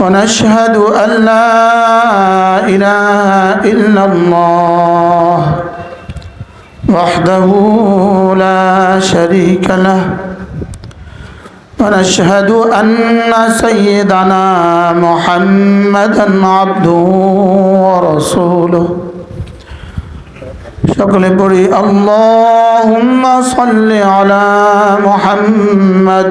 ونشهد أن لا إله إلا الله وحده لا شريك له. ونشهد أن سيدنا محمدا عبده ورسوله. شكل بري اللهم صل على محمد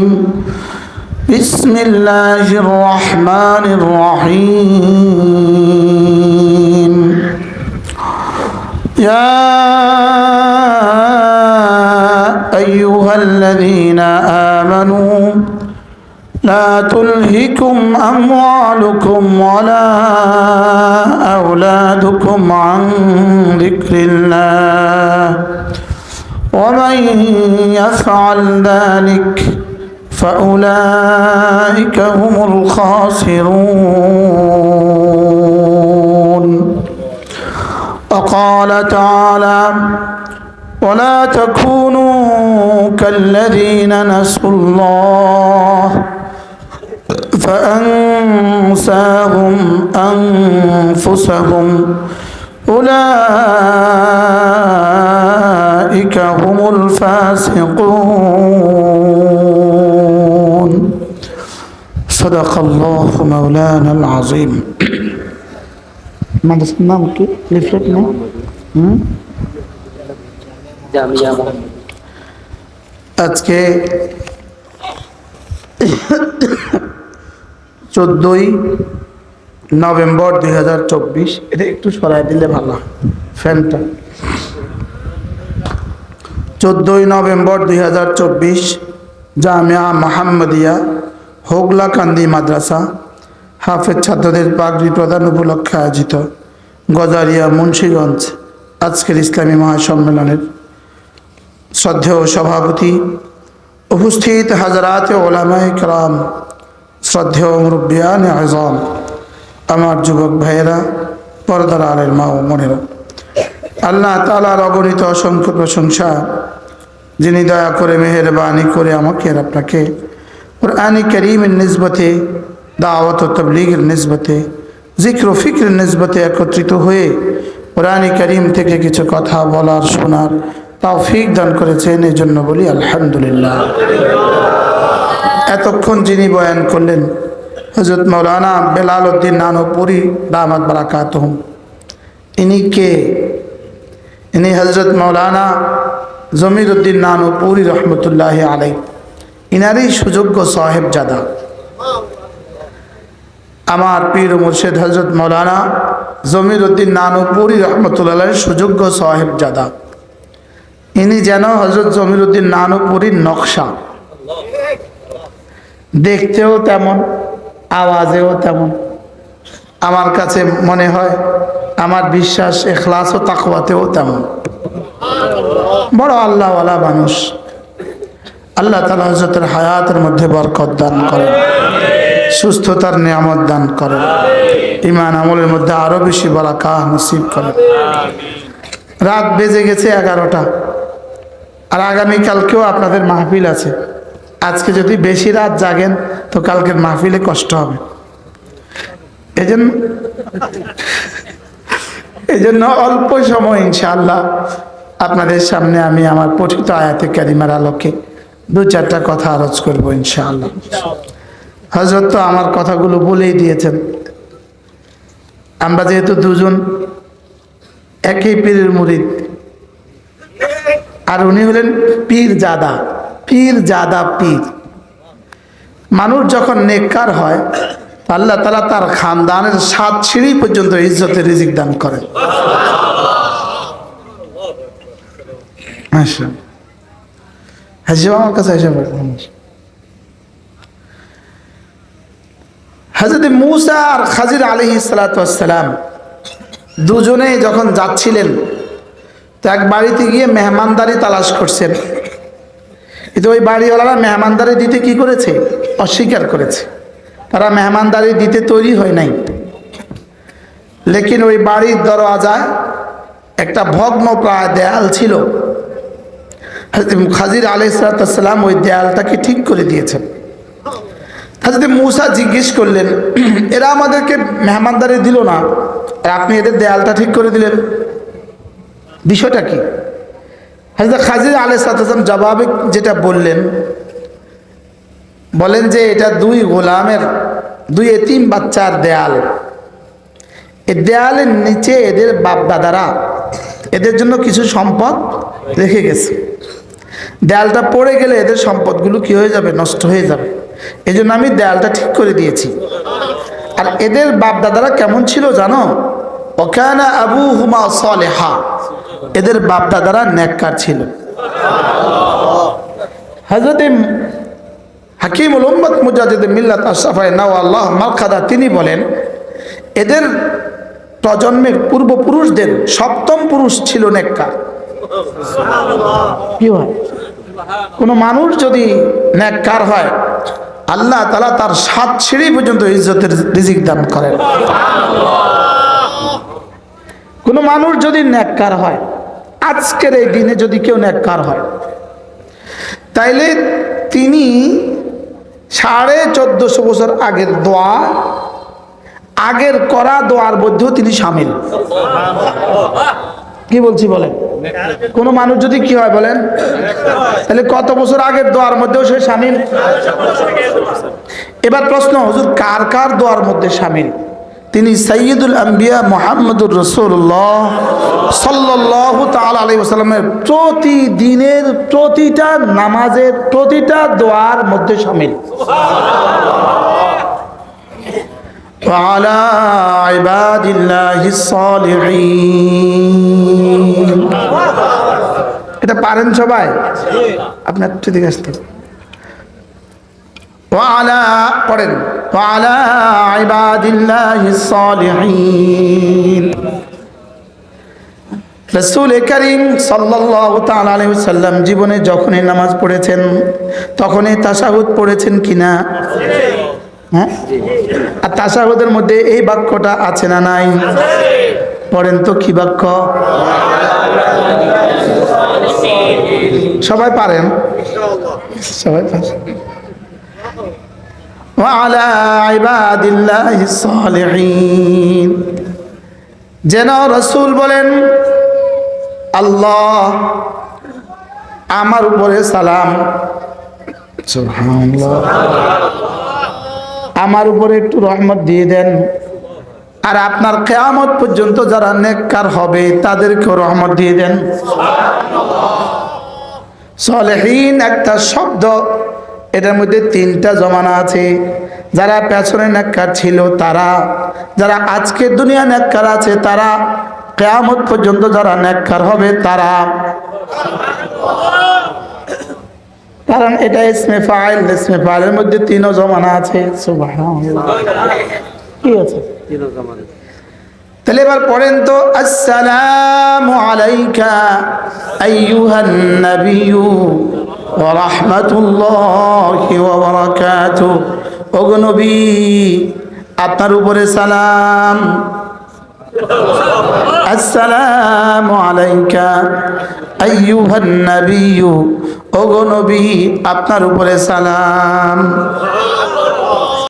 بسم الله الرحمن الرحيم. يا أيها الذين آمنوا لا تلهكم أموالكم ولا أولادكم عن ذكر الله. ومن يفعل ذلك فأولئك هم الخاسرون. وقال تعالى ولا تكونوا كالذين نسوا الله فأنساهم أنفسهم. أولئك هم الفاسقون. صدق الله مولانا العظيم মাদ্রাসার নাম কি লিফলেট নেই হুম জামিয়া মোহাম্মদ আজকে চোদ্দোই নভেম্বর দুই হাজার চব্বিশ এটা একটু সরাই দিলে ভালো ফ্যানটা চোদ্দোই নভেম্বর দুই হাজার চব্বিশ জামিয়া মাহাম্মদিয়া হোগলাকান্দি মাদ্রাসা, হাফেজ ছাত্রদের পাগড়ি প্রদান উপলক্ষে আয়োজিত গজারিয়া মুন্সীগঞ্জ আজকের ইসলামী মহাসম্মেলনের শ্রদ্ধেয় সভাপতি, উপস্থিত হাজারাত ওলামায় কালাম শ্রদ্ধেয় মুরব্বিয়ান আজম, আমার যুবক ভাইয়েরা, পরদার আলের মা ও মনেরা আল্লাহ তালার অগণিত অসংখ্য প্রশংসা, যিনি দয়া করে মেহরবানি করে আমাকে আর আপনাকে কোরআনি করিমের নিসবতে দাওয়াত ও তবলিগের নিসবতে জিক্র ও ফিক্রের নিসবতে একত্রিত হয়ে কোরআনি করিম থেকে কিছু কথা বলার শোনার তাও ফিক দান করেছেন এই জন্য বলি আলহামদুলিল্লাহ। এতক্ষণ যিনি বয়ান করলেন হজরত মৌলানা বেলাল উদ্দিন নানপুরি দামাত বারাকাত ইনি কে? ইনি হজরত মৌলানা জমির উদ্দিন নানপুরি রহমতুল্লাহ আলাই ইনারই সুযোগ্য সাহেব জাদা আমার পীর মুর্শেদ হজরত মৌলানা জমির উদ্দিন নানপুরি রহমতুল্লাহ সুযোগ্য সাহেব জাদা ইনি যেন হজরত জমির উদ্দিন নানপুরীর নকশা। দেখতেও তেমন, আওয়াজেও তেমন। আমার কাছে মনে হয়, আমার বিশ্বাস, এখলাস ও তাকওয়াতেও তেমন। বড় আল্লাহওয়ালা মানুষ। আল্লাহ তালা হজরতের হায়াতের মধ্যে বরকত দান করেন। সুস্থতার নিয়ামত দান করেন। ইমান আমলের মধ্যে আরও বেশি বলা কাহ নসিব করেন। রাত বেজে গেছে এগারোটা। আর আগামীকালকেও আপনাদের মাহফিল আছে। আজকে যদি বেশি রাত জাগেন, তো কালকের মাহফিলে কষ্ট হবে। এই জন্য অল্প সময় ইনশাআল্লাহ আপনাদের সামনে আমি আমার পঠিত আয়াতে ক্যারিমার আলোকে দু চারটা কথা আলোচ করব ইনশাআল্লাহ। হজরত তো আমার কথাগুলো বলেই দিয়েছেন। আমরা যেহেতু দুজন, একই পীরের মুরিদ। আর উনি হলেন পীর জাদা পীর। জাদা পীর মানুষ যখন নেককার হয়, আল্লাহ তালা তার খানদানের সাত সিঁড়ি পর্যন্ত ইজ্জতের রিজিক দান করেন। আচ্ছা হ্যাঁ আমার কাছে এসে হাজরত মুসা আর খাজির আলী সালাতাম দুজনেই যখন যাচ্ছিলেন, তো এক বাড়িতে গিয়ে মেহমানদারি তালাশ করছেন। কিন্তু ওই বাড়িওয়ালারা মেহমানদারি দিতে কি করেছে? অস্বীকার করেছে। তারা মেহমানদারি দিতে তৈরি হয় নাই। লেকিন ওই বাড়ির দরওয়াজায় একটা ভগ্ন প্রায় দেয়াল ছিল। খাজির আলি সালাতাম ওই দেয়ালটাকে ঠিক করে দিয়েছেন। হাজরত মূসা জিজ্ঞেস করলেন, এরা আমাদেরকে মেহমানদারি দিল না, আর আপনি এদের দেয়ালটা ঠিক করে দিলেন। বিষয়টা কি? হাজরত খাজির আলি সালাম জবাবে যেটা বললেন, বলেন যে এটা দুই গোলামের, দুই এতিম বাচ্চার দেয়াল। এ দেয়ালের নিচে এদের বাপ দাদারা এদের জন্য কিছু সম্পদ রেখে গেছে। দেয়ালটা পড়ে গেলে এদের সম্পদগুলো কি হয়ে যাবে? নষ্ট হয়ে যাবে। এই জন্য আমি দেয়ালটা ঠিক করে দিয়েছি। আর এদের বাপ দাদারা কেমন ছিল জানো? ওখানে আবু হুমা সলেহা। এদের বাপ দাদারা ন্যাক্কার ছিল। হজরত হাকিম উম্মদ মুজাহিদ মিল্লাত আশরাফাই নাও আল্লাহ মালখাদা তিনি বলেন, এদের প্রজন্মের পূর্বপুরুষদের সপ্তম পুরুষ ছিল নেককার কি হয়? কোনো মানুষ যদি নেককার হয়, আল্লাহ তালা তার সাত সিঁড়ি পর্যন্ত ইজ্জতের রিজিক দান করেন। কোনো মানুষ যদি নেককার হয়, আজকের এই দিনে যদি কেউ নেককার হয়, তাইলে তিনি সাড়ে চোদ্দশো বছর আগের দোয়া, আগের করা দোয়ার মধ্যেও তিনি সামিল। কি বলছি বলেন? কোন মানুষ যদি কি হয় বলেন তাহলে কত বছর আগের দোয়ার মধ্যেও সে সামিল এবার প্রশ্ন হুজুর কার কার দোয়ার মধ্যে সামিল তিনি সৈয়দুল আম্বিয়া মোহাম্মদুর রসুল্লাহ সাল্লাহ তাল আলী সাল্লামের প্রতিদিনের প্রতিটা নামাজের প্রতিটা দোয়ার মধ্যে সামিল وعلى عباد الله الصالحين পারেন সবাই আপনি একটু দিকে আসতে وعلى পড়েন وعلى عباد الله الصالحين রসুল করিম সাল্লাহ তাল্লাম জীবনে যখনই নামাজ পড়েছেন তখনই তাসাহুদ পড়েছেন কিনা হ্যাঁ আর তাসাহুদের মধ্যে এই বাক্যটা আছে না নাই পড়েন তো কি বাক্য সবাই পারেন সবাই পারেন وعلى عباد الله الصالحين যেন রসুল বলেন আল্লাহ আমার উপরে সালাম সুবহানাল্লাহ আমার উপরে একটু রহমত দিয়ে দেন আর আপনার কেয়ামত পর্যন্ত যারা নেককার হবে, তাদেরকেও রহমত দিয়ে দেন। সলেহীন একটা শব্দ, এটার মধ্যে তিনটা জমানা আছে। যারা পেছনে নেককার ছিল, তারা, যারা আজকে দুনিয়া নেককার আছে, তারা কেয়ামত পর্যন্ত যারা নেককার হবে, তারা। কারণ এটা ইসমে ফাইল, ইসমে ফাইলের মধ্যে তিনও জমানা আছে। কি আছে? তাহলে এবার পড়েন তো, আসসালামু আলাইকা আইয়ুহান নাবিয়্যু ওয়া রাহমাতুল্লাহি ওয়া বারাকাতুহু ওগো নবী, আপনার উপরে সালাম। আসসালামু আলাইকা আইয়ুহান নাবিয়্যু। ওগো নবী, আপনার উপরে সালাম।